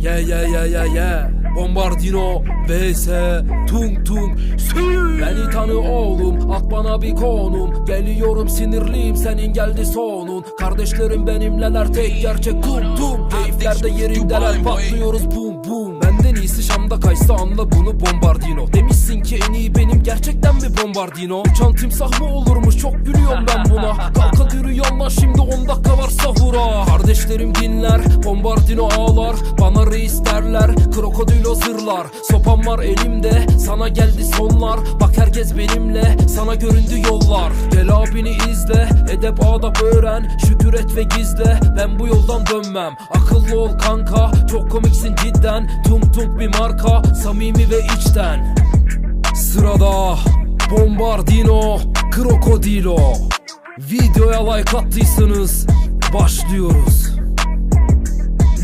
Yeah yeah yeah yeah yeah. Bombardino vs Tung Tung. Sü! Beni tanı oğlum at bana bir konum. Geliyorum sinirliyim senin geldi sonun. Kardeşlerim benimleler tek gerçek. Tum tum Keyiflerde yerindeler patlıyoruz bum bum Benden iyisi Şam'da kaysa anla bunu Bombardino. Demişsin ki en iyi benim gerçekten mi Bombardino? Uçan timsah mı olurmuş çok gülüyorum ben buna. Kalk hadi rüyanla şimdi 10 dakika var Kardeşlerim dinler Bombardino ağlar Bana reis derler Krokodilo zırlar. Sopam var elimde Sana geldi sonlar. Bak herkes benimle Sana göründü yollar. Gel abini izle Edep adap öğren Şükür et ve gizle. Ben bu yoldan dönmem. Akıllı ol kanka Çok komiksin cidden. Tung tung bir marka Samimi ve içten. Sırada Bombardino Krokodilo. Videoya like attıysanız Başlıyoruz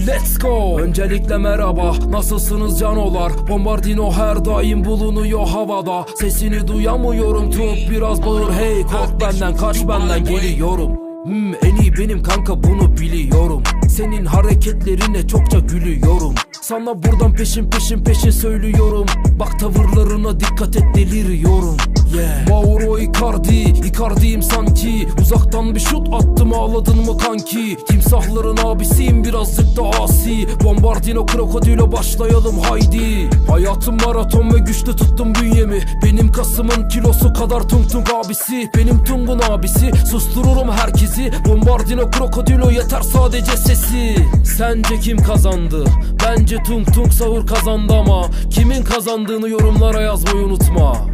Let's go. Öncelikle merhaba. Nasılsınız canolar? Bombardino her daim bulunuyor havada. Sesini duyamıyorum. Tut biraz bağır. Hey kork benden kaç benden geliyorum. Hmm, en iyi benim kanka bunu biliyorum. Senin hareketlerine çokça gülüyorum. Sana buradan peşin peşin peşin söylüyorum. Bak tavırlarına dikkat et deliriyorum Yeah. Mauro Icardi Icardi'yim sanki. Uzaktan bir şut attım ağladın mı kanki? Timsahların abisiyim birazcık da asi. Bombardino krokodilo başlayalım haydi. Hayatım maraton ve güçlü tuttum bünyemi. Benim kasımın kilosu kadar tung tung abisi. Benim tungun abisi Sustururum herkesi. Bombardino krokodilo yeter sadece sesi. Sence kim kazandı? Bence tung tung sahur kazandı ama. Kimin kazandığını yorumlara yazmayı unutma